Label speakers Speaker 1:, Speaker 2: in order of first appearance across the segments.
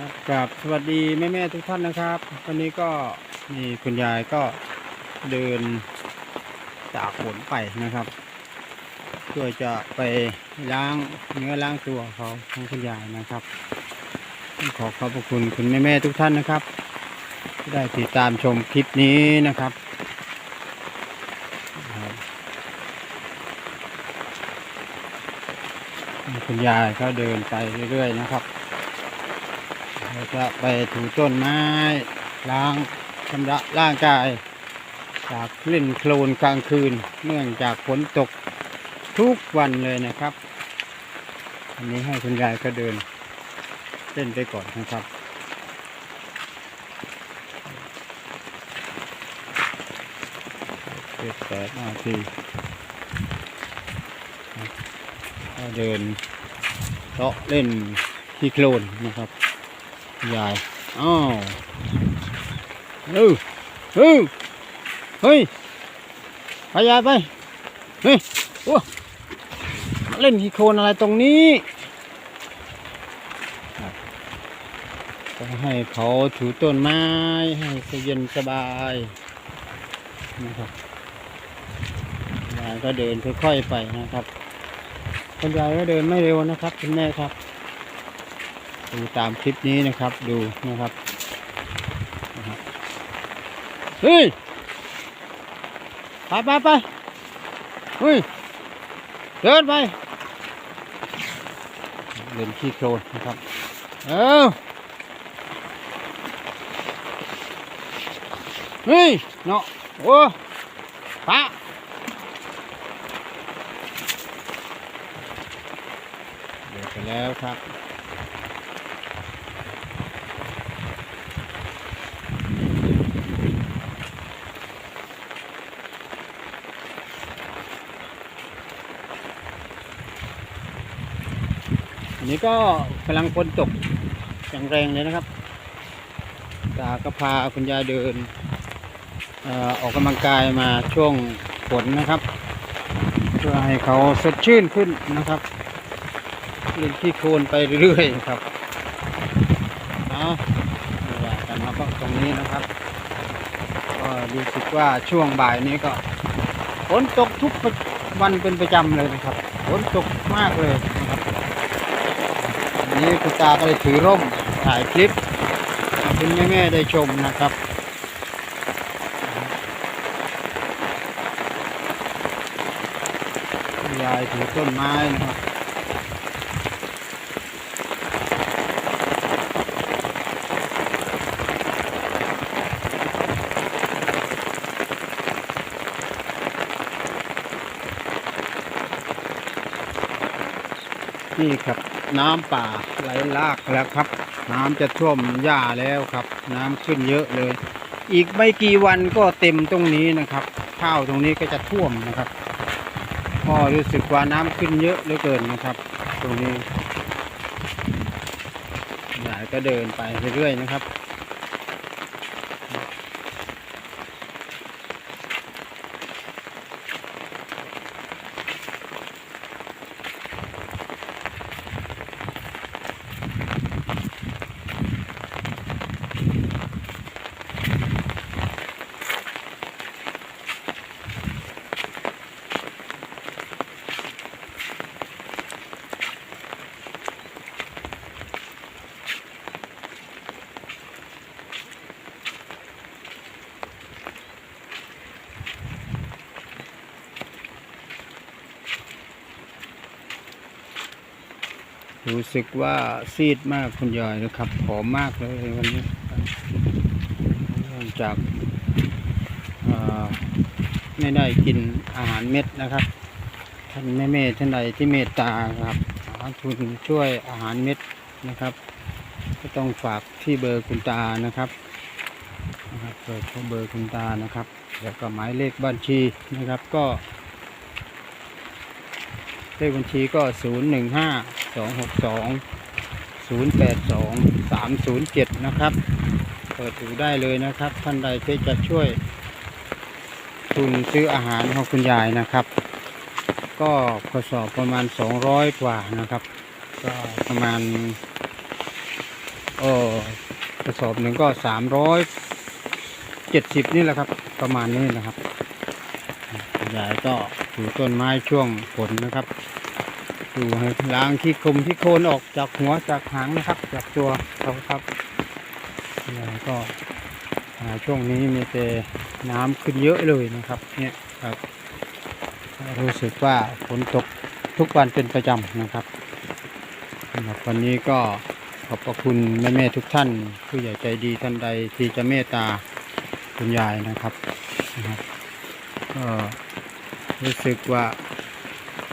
Speaker 1: ครับกับสวัสดีแม่แม่ๆทุกท่านนะครับวันนี้ก็มีคุณยายก็เดินจากฝนไปนะครับ เพื่อจะไปล้างเนื้อล้างตัวเขาของคุณยายนะครับขอขอบพระคุณคุณแม่แม่ๆทุกท่านนะครับที่ได้ติดตามชมคลิปนี้นะครับครับคุณยายเขาเดินไปเรื่อยๆนะครับ จะไปถูต้นไม้ ล้างชำระร่างกาย จากเล่นโคลนกลางคืน เนื่องจากฝนตกทุกวันเลยนะครับ อันนี้ให้คุณยายก็เดินเล่นไปก่อนนะครับเจ็ดแปดนาทีเดินเลาะเล่นที่โคลนนะครับ ยายอ้าวเออเออเฮ้ยไปยายไปเฮ้ยโอ้เล่นฮีโคนอะไรตรงนี้ต้องให้เขาถูต้นไม้ให้เย็นสบายนะครับยายก็เดินค่อยๆไปนะครับคุณยายก็เดินไม่เร็วนะครับคุณแม่ครับ ดูตามคลิปนี้นะครับดูนะครับเฮ้ยไปไปไปเฮ้ยเดินไปเดินขี้โคลนนะครับเออเฮ้ยเนาะโอ้ปะเดินไปแล้วครับ นี้ก็กำลังฝนตกอย่างแรงเลยนะครับ ตาก็พาคุณยายเดินออออกกำลังกายมาช่วงฝนนะครับ เพื่อให้เขาสดชื่นขึ้นนะครับเล่นที่โคลนไปเรื่อยๆครับเอาเวลากันมาก็ตรงนี้นะครับ ก็รู้สึกว่าช่วงบ่ายนี้ก็ฝนตกทุกวันเป็นประจำเลยนะครับฝนตกมากเลย นี้คุณตาก็เลยถือร่มถ่ายคลิปให้คุณแม่ๆได้ชมนะครับยายถือต้นไม้นะครับนี่ครับ น้ำป่าไหลลากแล้วครับ น้ำจะท่วมหญ้าแล้วครับ น้ำขึ้นเยอะเลย อีกไม่กี่วันก็เต็มตรงนี้นะครับ ข้าวตรงนี้ก็จะท่วมนะครับก็รู้สึกว่าน้ำขึ้นเยอะเหลือเกินนะครับ ตรงนี้ยายก็เดินไปเรื่อยๆนะครับ รู้สึกว่าซีดมากคุณยายนะครับผอมมากเลยวันนี้จากไม่ได้กินอาหารเม็ดนะครับท่านแม่เมตท่านใดที่เมตตาครับหาทุนช่วยอาหารเม็ดนะครับ ก็ต้องฝากที่เบอร์คุณตานะครับนะครับเปิดเบอร์คุณตานะครับ แล้วก็หมายเลขบัญชีนะครับก็ เลขบัญชีก็ศูนย์หนึ่งห้า สองหกสองศูนย์แปดสองสามศูนย์เจ็ดนะครับเปิดดูได้เลยนะครับ ท่านใดที่จะช่วยทุนซื้ออาหารของคุณยายนะครับ ก็กระสอบประมาณ200กว่านะครับ ก็ประมาณเออกระสอบหนึ่งก็สามร้อยเจ็ดสิบนี่แหละครับ ประมาณนี้นะครับยายก็ถือต้นไม้ช่วงฝนนะครับ ดูให้ล้างที่คมที่โคนออกจากหัวจากหางนะครับ จากตัวเขาครับแล้วก็ช่วงนี้มีแต่น้ำขึ้นเยอะเลยนะครับ เนี่ยครับ รู้สึกว่าฝนตกทุกวันเป็นประจำนะครับสำหรับวันนี้ก็ขอบพระคุณแม่ๆทุกท่าน ผู้ใหญ่ใจดีท่านใดที่จะเมตตาคุณยายนะครับนะครับก็รู้สึกว่า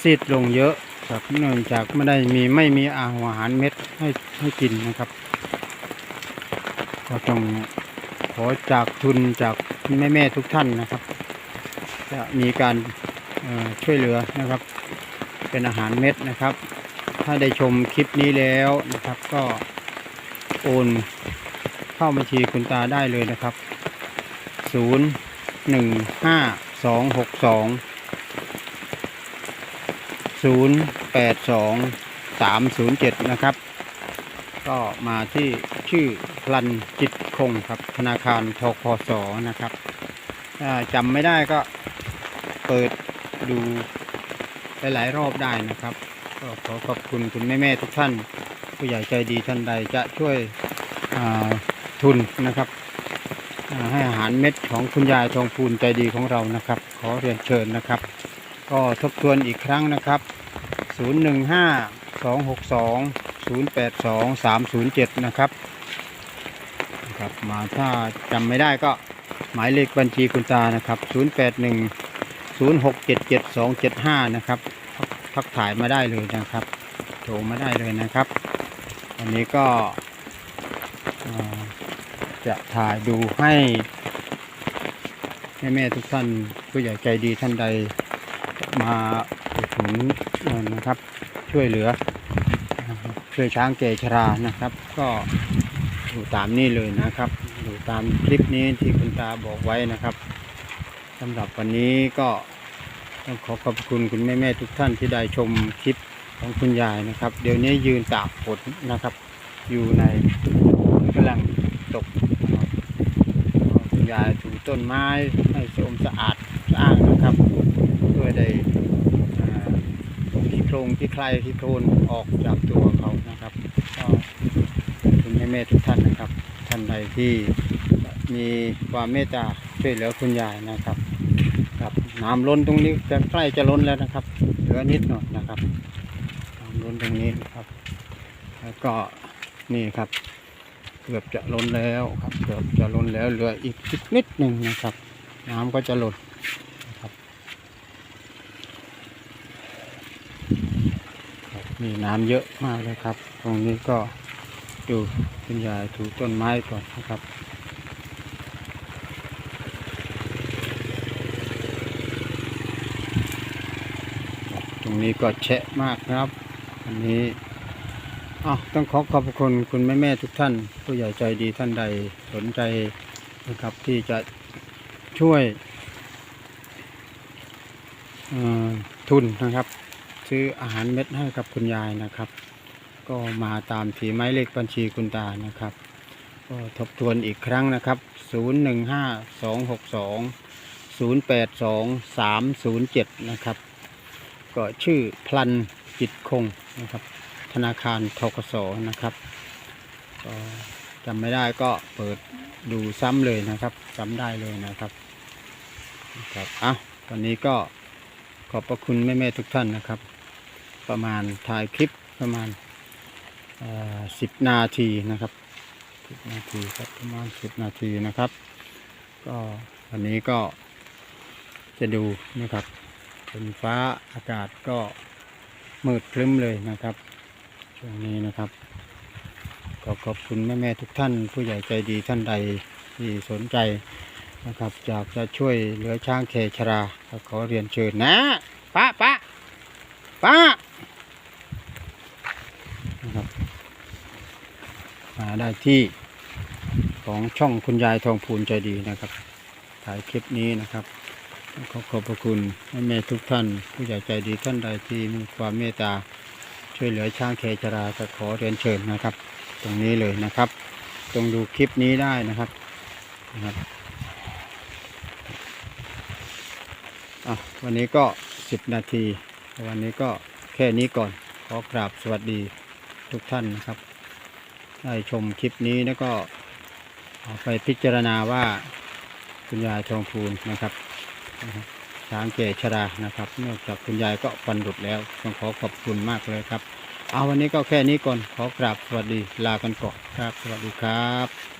Speaker 1: ซีดลงเยอะ ครับ เนื่องจากไม่ได้มีไม่มีอาหารเม็ดให้ให้กินนะครับ ก็ต้องขอจากทุนจากแม่ๆทุกท่านนะครับ จะมีการช่วยเหลือนะครับ เป็นอาหารเม็ดนะครับ ถ้าได้ชมคลิปนี้แล้วนะครับ ก็โอนเข้าบัญชีคุณตาได้เลยนะครับศูนย์หนึ่ง ห้าสองหกสองศูนะครับ ก็มาที่ชื่อพลันจิตคงครับ ธนาคารทกสนะครับจำไม่ได้ก็เปิดดูหลายๆรอบได้นะครับก็ขอขอบคุณคุณแม่ๆทุกท่าน ผู้ใหญ่ใจดีท่านใดจะช่วยทุนนะครับให้อาหารเม็ดของคุณยายทองพูนใจดีของเรานะครับ ขอเรียนเชิญนะครับ ก็ทบทวนอีกครั้งนะครับ 015 262 082 307 นะครับครับมาถ้าจำไม่ได้ก็หมายเลขบัญชีคุณตานะครับ 081 0677 275 นะครับ ทักถ่ายมาได้เลยนะครับโทรมาได้เลยนะครับ วันนี้ก็จะถ่ายดูให้แม่ๆทุกท่านผู้ใหญ่ใจดีท่านใด มาอุดหนุนเอ่อนะครับ ช่วยเหลือ ช่วยช้างแก่ชรานะครับ ก็ดูตามนี้เลยนะครับ ดูตามคลิปนี้ที่คุณตาบอกไว้นะครับสำหรับวันนี้ก็ต้องขอขอบคุณคุณแม่ๆทุกท่านที่ได้ชมคลิปของคุณยายนะครับ เดี๋ยวนี้ยืนตากฝนนะครับ อยู่ในกำลังตกคุณยายถูต้นไม้ให้สมสะอาดสะอ้างนะครับ เพื่อได้อ่าขี้โครงขี้ใครขี้โคลนออกจากตัวเขานะครับก็คุณแม่ทุกท่านนะครับ ท่านใดที่มีความเมตตาช่วยเหลือคุณยายนะครับครับน้ำล้นตรงนี้จะใกล้จะล้นแล้วนะครับเหลือนิดหน่อยนะครับน้ำล้นตรงนี้นะครับ แล้วก็นี่ครับ เกือบจะล้นแล้วครับ เกือบจะล้นแล้วเหลืออีกนิดนิดหนึ่งนะครับ น้ำก็จะหลดนะครับครับ มีน้ำเยอะมากเลยครับ ตรงนี้ก็ดูคุณยายถูต้นไม้ก่อนนะครับตรงนี้ก็แฉะมากนะครับ อันนี้อ้าวต้องขอขอบคุณคุณแม่แม่ๆทุกท่าน ผู้ใหญ่ใจดีท่านใดสนใจนะครับที่จะช่วยทุนนะครับ ซื้ออาหารเม็ดให้กับคุณยายนะครับ ก็มาตามที่หมายเลขบัญชีคุณตานะครับ ก็ทบทวนอีกครั้งนะครับ 0 1 5 2 6 2 0 8 2 3 0 7 นะครับ ก็ชื่อพลันจิตคงนะครับ ธนาคารทกสนะครับก็จำไม่ได้ก็เปิดดูซ้ำเลยนะครับจำได้เลยนะครับครับอะวันนี้ก็ขอบพระคุณแม่ๆทุกท่านนะครับ ประมาณถ่ายคลิปประมาณสิบนาทีนะครับสิบนาทีครับประมาณสิบนาทีนะครับ ก็วันนี้ก็จะดูนะครับเป็นฟ้าอากาศก็มืดครึ้มเลยนะครับช่วงนี้นะครับก็ขอบคุณแม่แม่ๆทุกท่าน ผู้ใหญ่ใจดีท่านใดที่สนใจนะครับอยากจะช่วยเหลือช้างแคชราก็ขอเรียนเชิญนะป้าป้า ป้านะครับมาได้ที่ของช่องคุณยายทองพูนใจดีนะครับ ถ่ายคลิปนี้นะครับขอขอบพระคุณแม่ทุกท่าน ผู้ใหญ่ใจดีท่านใดที่มีความเมตตาช่วยเหลือช้างเคชราก็ขอเรียนเชิญนะครับ ตรงนี้เลยนะครับตรงดูคลิปนี้ได้นะครับนะครับวันนี้ก็สิบนาที วันนี้ก็แค่นี้ก่อน ขอกราบสวัสดีทุกท่านนะครับ ได้ชมคลิปนี้แล้วก็เอาไปพิจารณาว่าคุณยายทองพูนนะครับช้างแก่ชรานะครับเนื่องจากคุณยายก็ฟันหลุดแล้วต้องขอขอบคุณมากเลยครับ เอาวันนี้ก็แค่นี้ก่อนขอกราบสวัสดีลากันก่อนครับ สวัสดีครับ